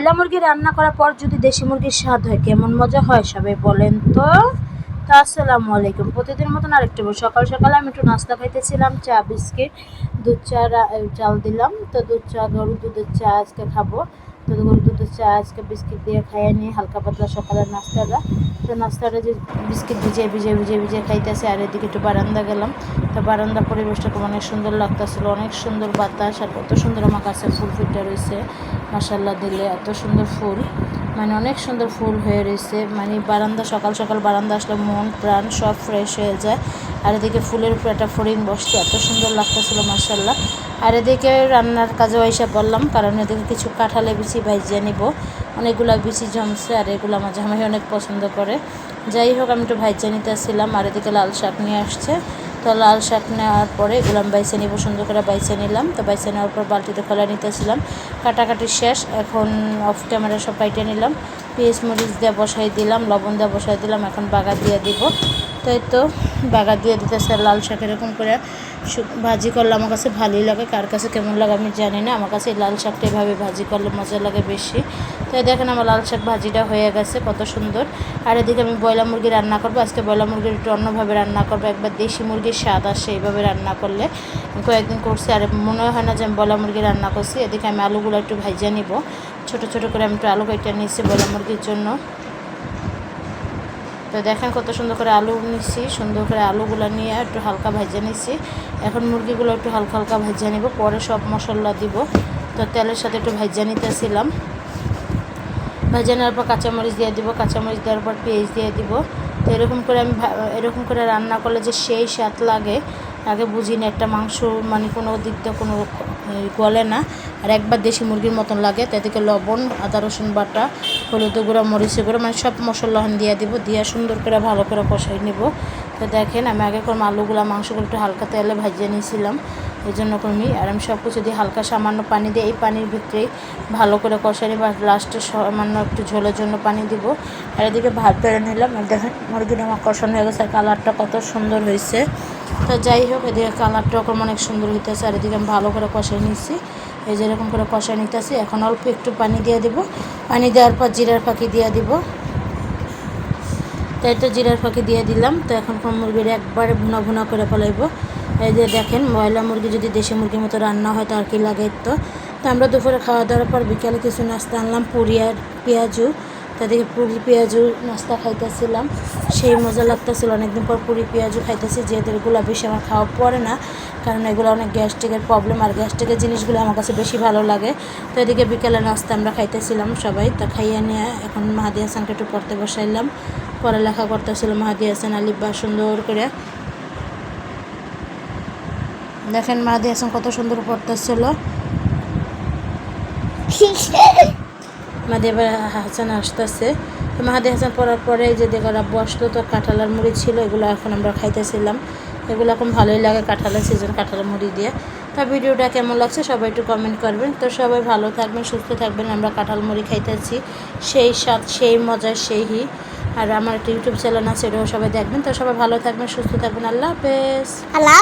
Broiler মুরগি রান্না করার পর যদি দেশি মুরগির স্বাদ হয়, কেমন মজা হয় সবাই বলেন তো? তো আসসালামু আলাইকুম। প্রতিদিন মতন আরেকটু। সকাল সকালে আমি একটু নাস্তা খাইতেছিলাম, চা, বিস্কিট, দুধ, চা চাল দিলাম। তো দুধ, চা, গরুর দুধের চা আজকে খাব। তো গরুর দুধের চা আজকে বিস্কিট দিয়ে খাইয়ে নিয়ে হালকা পাতলা সকালের নাস্তাটা। তো নাস্তাটা যে বিস্কিট ভিজিয়ে ভিজিয়ে ভিজিয়ে ভিজিয়ে খাইতেছে, আর এদিকে একটু বারান্দা গেলাম। তো বারান্দা পরিবেশটা খুব অনেক সুন্দর লাগতেছিল, অনেক সুন্দর বাতাস, আর কত সুন্দর আমার কাছে ফুল ফুটে রয়েছে। মাসাল্লাহ দিলে এত সুন্দর ফুল। মানে অনেক সুন্দর ফুল হয়ে রয়েছে। মানে বারান্দা, সকাল সকাল বারান্দা আসলে মন, প্রাণ সব ফ্রেশ হয়ে যায়। আর এদিকে ফুলের উপর একটা ফরিং বসছে, এত সুন্দর লাগতেছিল মাসাল্লাহ আর এদিকে রান্নার কাজেও এসে বললাম কারণ এদিকে কিছু কাঁঠালে বিচি ভাইজিয়ে নিব। অনেকগুলো বিচি জমছে, আর এগুলো আমার জামাই অনেক পছন্দ করে। যাই হোক, আমি একটু ভাইজিয়ে নিতেছিলাম, আর এদিকে লাল শাক নিয়ে আসছে। তো লাল শাক নেওয়ার পরে এগুলো বাইসে নিব, সুন্দর করে বাইসে নিলাম। তো বাইসে নেওয়ার পর বালতিতে খোলা নিতেছিলাম। কাটাকাটি শেষ, এখন অফ ক্যামেরা সব বাইটে নিলাম। পেঁয়াজ মরিচ দিয়ে বসাই দিলাম, লবণ দিয়ে বসাই দিলাম, এখন বাগা দিয়ে দিব। তাই তো। বাগা দিয়ে দিতেছে, লাল শাক এরকম করে ভাজি করলে আমার কাছে ভালোই লাগে। কার কাছে কেমন লাগে আমি জানি না, আমার কাছে লাল শাকটা এভাবে ভাজি করলে মজা লাগে বেশি। তো দেখেন আমার লাল শাক ভাজিটা হয়ে গেছে, কত সুন্দর। আর এদিকে আমি ব্রয়লার মুরগি রান্না করব, আজকে ব্রয়লার মুরগির একটু অন্যভাবে রান্না করব। একবার দেশি মুরগির স্বাদ আসে এইভাবে রান্না করলে। কয়েকদিন করছি, আর মনে হয় না যে আমি ব্রয়লার মুরগি রান্না করছি। এদিকে আমি আলুগুলো একটু ভাজিয়ে নিব। ছোট ছোট করে আমি একটু আলু কেটে নিয়েছি ব্রয়লার মুরগির জন্য। তো দেখেন কত সুন্দর করে আলু নিচ্ছি সুন্দর করে আলুগুলো নিয়ে একটু হালকা ভেজে নিচ্ছি এখন মুরগিগুলো একটু হালকা হালকা ভেজে নিব, পরে সব মশলা দিব। তো তেলের সাথে একটু ভেজে নিতেছিলাম। ভেজে নেওয়ার পর কাঁচামরিচ দিয়ে দিব, কাঁচামরিচ দেওয়ার পর পেঁয়াজ দিয়ে দিব। তো এরকম করে আমি এরকম করে রান্না করলে যে সেই স্বাদ লাগে, আগে বুঝিনি একটা মাংস মানে কোনো দিক দিয়ে কোনো গলে না। আর একবার দেশি মুরগির মতন লাগে তাদেরকে লবণ, আদা, রসুন বাটা, হলুদ গুঁড়া মরিচ গুঁড়া মানে সব মশলা দিয়ে দিব, দিয়ে সুন্দর করে ভালো করে কষাই নেব। তো দেখেন, আমি আগে করম আলুগুলা, মাংসগুলো একটু হালকা তেলে ভাজিয়ে নিয়েছিলাম। এই জন্য কর্মী আর আমি সব কিছু দিয়ে হালকা সামান্য পানি দিয়ে এই পানির ভিতরেই ভালো করে নিব আর লাস্টে সামান্য একটু ঝোলের জন্য পানি দিব। আর এদিকে ভাত বেড়ে নিলাম। দেখেন মুরগিটা আমার কষানো হয়ে গেছে। কালারটা কত সুন্দর হয়েছে। তো যাই হোক, এদিকে কালারটা ওরকম অনেক সুন্দর হইতেছে। আর এদিকে আমি ভালো করে কষাই নিচ্ছি এই যে এরকম করে কষাই নিতেছি। এখন অল্প একটু পানি দিয়ে দিব। পানি দেওয়ার পর জিরার ফাঁকি দিয়ে দিব। তাই তো জিরার ফাঁকি দিয়ে দিলাম। তো এখন মুরগির একবারে ভুনা ভুনা করে ফেলাইব। এই যে দেখেন, ময়লা মুরগি যদি দেশি মুরগির মতো রান্না হয়, তার কি লাগে তো? আমরা দুপুরে খাওয়া দাওয়ার পর বিকালে কিছু নাস্তা আনলাম, পুরি আর পেঁয়াজু। তাদেরকে পুরি পেঁয়াজু নাস্তা খাইতেছিলাম। সেই মজা লাগতেছিল, অনেকদিন পর পুরি, পেঁয়াজু খাইতেছি, যেহেতু এগুলো বেশি আমার খাওয়া পড়ে না, কারণ এগুলো অনেক গ্যাস্ট্রিকের প্রবলেম আর গ্যাস্ট্রিকের জিনিসগুলো আমার কাছে বেশি ভালো লাগে। তো এদিকে বিকেলে নাস্তা আমরা খাইতেছিলাম সবাই, তা খাইয়ে নিয়ে এখন মাহাদি হাসানকে একটু পড়তে বসাইলাম। পড়ালেখা করতেছিল মাহাদি হাসান আলিফ, বা সুন্দর করে দেখেন মাহাদি হাসান কত সুন্দর পড়তেছিল। মাহাদি এবার হাসান আসতেছে তো মাহাদি হাসান পড়ার পরে যে দেখো রাব্বু আসলো, তো কাঁঠালের মুড়ি ছিল, এগুলো এখন আমরা খাইতেছিলাম। এগুলো এখন ভালোই লাগে কাঁঠালের সিজন কাঁঠালের মুড়ি দিয়ে। তা ভিডিওটা কেমন লাগছে সবাই একটু কমেন্ট করবেন। তো সবাই ভালো থাকবেন, সুস্থ থাকবেন, আমরা কাঁঠাল মুড়ি খাইতেছি। সেই স্বাদ, সেই মজা সেই আর আমার একটা ইউটিউব চ্যানেল আছে এটাও সবাই দেখবেন। তো সবাই ভালো থাকবেন, সুস্থ থাকবেন। আল্লাহ হাফেজ। আল্লাহ